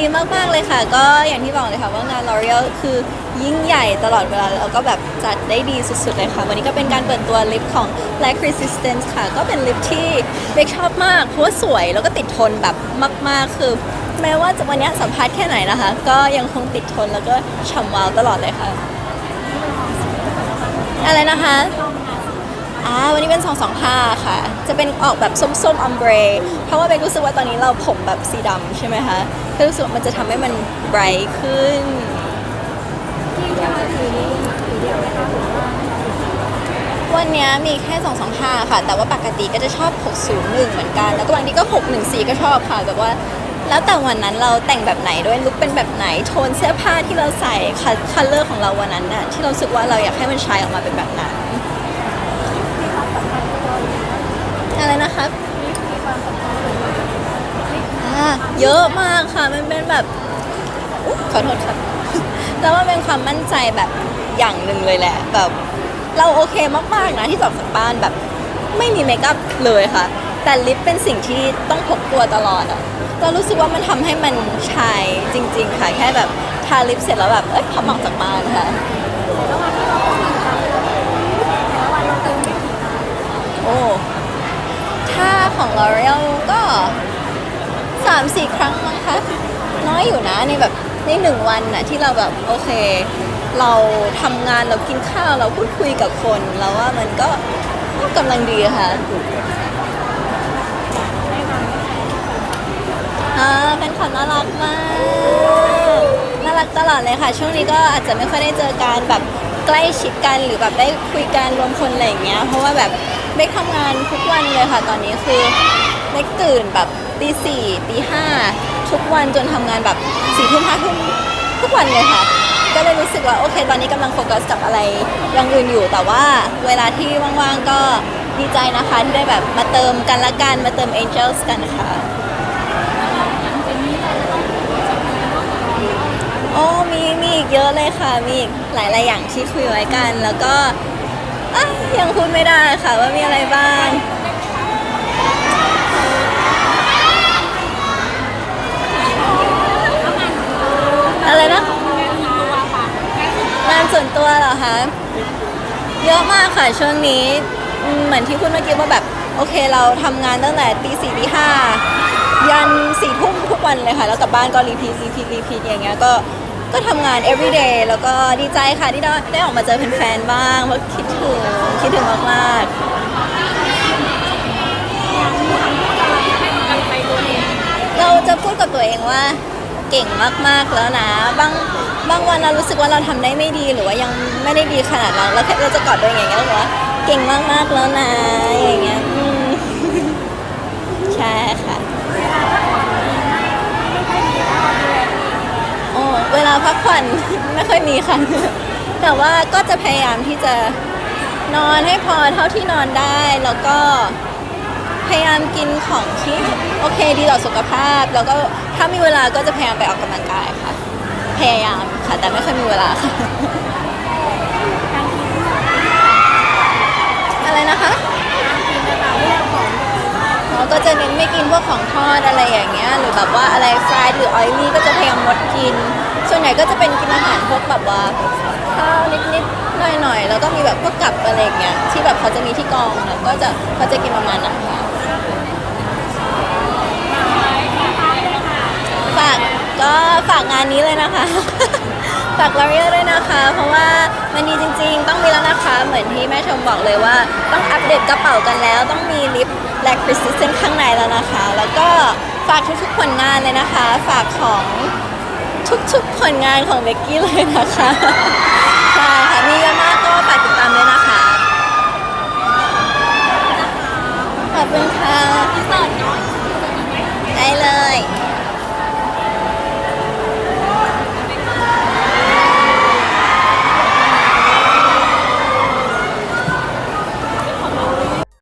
ดีมากๆเลยค่ะ ก็อย่างที่บอกเลยค่ะว่างาน L'Oreal คือยิ่งใหญ่ตลอดเวลาแล้วก็แบบจัดได้ดีสุดๆเลยค่ะ วันนี้ก็เป็นการเปิดตัวลิปของ Black Resistance ค่ะ ก็เป็นลิปที่เบคชอบมากเพราะว่าสวยแล้วก็ติดทนแบบมากๆคือ แม้ว่าจะวันนี้สัมภาษณ์แค่ไหนนะคะ ก็ยังคงติดทนแล้วก็ฉ่ำวาวตลอดเลยค่ะ อะไรนะคะ นี้เป็น 225 ค่ะ จะเป็นออกแบบส้มๆอ m มเบรเพราะว่าเบกรู้สึกว่าตอนนี้เราผมแบบสีดำใช่ไหมคะก็รู้สึกว่ามันจะทำให้มันไบรท์ขึ้น วันนี้มีแค่ 225 ค่ะ แต่ว่าปกติก็จะชอบ 601 เหมือนกัน แล้วก็บางทีก็ 614 ก็ชอบค่ะ แบบว่า แล้วแต่วันนั้นเราแต่งแบบไหนด้วย ลุคเป็นแบบไหน โทนเสื้อผ้าที่เราใส่คัลเลอร์ของเราวันนั้นน่ะ ที่เรารู้สึกว่าเราอยากให้มันชายออกมาเป็นแบบนั้น อะไรนะครับอ่า เยอะมากค่ะ มันเป็นแบบอุ๊ยขอโทษครับแล้วมันเป็นความมั่นใจแบบอย่างหนึ่งเลยแหละ แบบเราโอเคมากๆนะที่ออกจากบ้านแบบ ไม่มีเมคอัพเลยค่ะ แต่ลิปเป็นสิ่งที่ต้องพกตัวตลอดอะเรารู้สึกว่ามันทำให้มันชายจริง ๆ ค่ะ แค่แบบทาลิปเสร็จแล้วแบบ เอ้ยพอมออกจากบ้านค่ะโอ้ถ้าของ L'Oreal ก็ สามสี่ครั้งมั้งคะน้อยอยู่นะในแบบในหนึ่งวันน่ะที่เราแบบโอเค เราทำงานเรากินข้าวเราพูดคุยกับคนเราว่ามันก็ก็กำลังดีค่ะอ่าแฟนคลับน่ารักมาก น่ารักตลอดเลยค่ะ ช่วงนี้ก็อาจจะไม่ค่อยได้เจอกันแบบใกล้ชิดกันหรือแบบได้คุยกันรวมคนอะไรอย่างเงี้ยเพราะว่าแบบเบกทำงานทุกวันเลยค่ะ ตอนนี้คือเบกตื่นแบบ ตีสี่ตีห้าทุกวันจนทำงานแบบสี่ทุ่มห้าทุ่มทุกวันเลยค่ะ ก็เลยรู้สึกว่าโอเค ตอนนี้กำลังโฟกัสกับอะไรอย่างอื่นอยู่ แต่ว่าเวลาที่ว่างๆก็ดีใจนะคะที่ได้แบบมาเติมกันละกันมาเติม Angels กันค่ะ โอ้มีมีอีกเยอะเลยค่ะ มีอีกหลายๆอย่างที่คุยไว้กัน แล้วก็อะยังพูดไม่ได้ค่ะว่ามีอะไรบ้างนะ งานส่วนตัวเห รอคะเยอะมากค่ะช่วงนี้เหมือนที่พูดเมื่อกี้ว่าแบบโอเคเราทำงานตั้งแต่ตีสี่ตีห้ายันสี่ทุ่มทุกวันเลยค่ะ แล้วกลับบ้านก็รีพีรีพีรีพีอย่างเงี้ยก็ก็ทำงาน everyday แล้วก็ดีใจค่ะที่ได้ได้ออกมาเจอแฟนๆบ้างเพราะคิดถึงคิดถึงมากๆเราจะพูดกับตัวเองว่า เก่งมากๆแล้วนะ บางบางวันเรารู้สึกว่าเราทำได้ไม่ดีหรือว่ายังไม่ได้ดีขนาดนั้นเราแค่เราจะกอดตัวเองอย่างเงี้ยแล้วบอกว่าเก่งมากๆแล้วนะอย่างเงี้ยใช่ค่ะโอ้เวลาพักผ่อนไม่ค่อยมีค่ะ แต่ว่าก็จะพยายามที่จะนอนให้พอเท่าที่นอนได้แล้วก็ พยายามกินของที่โอเคดีต่อสุขภาพ แล้วก็ถ้ามีเวลาก็จะพยายามไปออกกำลังกายค่ะ พยายามค่ะแต่ไม่ค่อยมีเวลาค่ะอะไรนะคะอ๋อก็จะเน้นไม่กินพวกของทอดอะไรอย่างเงี้ยหรือแบบว่าอะไรฟรายหรือออยลี่ก็จะพยายามงดกิน ส่วนใหญ่ก็จะเป็นกินอาหารพวกแบบว่าข้าวนิดๆหน่อยๆแล้วก็มีแบบ กกับอะไรอย่างเงี้ยที่แบบเขาจะมีที่กองนะก็จะเขาจะกินประมาณนั้นค่ะฝากก็ฝากงานนี้เลยนะคะ ฝาก L'Oreal ด้วยนะคะ เพราะว่ามันดีจริง ๆ ต้องมีแล้วนะคะ เหมือนที่แม่ชมบอกเลยว่า ต้องอัปเดตกระเป๋ากันแล้ว ต้องมีลิป Black Persistent ข้างในแล้วนะคะ แล้วก็ฝากทุกๆผลงานเลยนะคะ ฝากของทุกๆผลงานของเบกกี้เลยนะคะ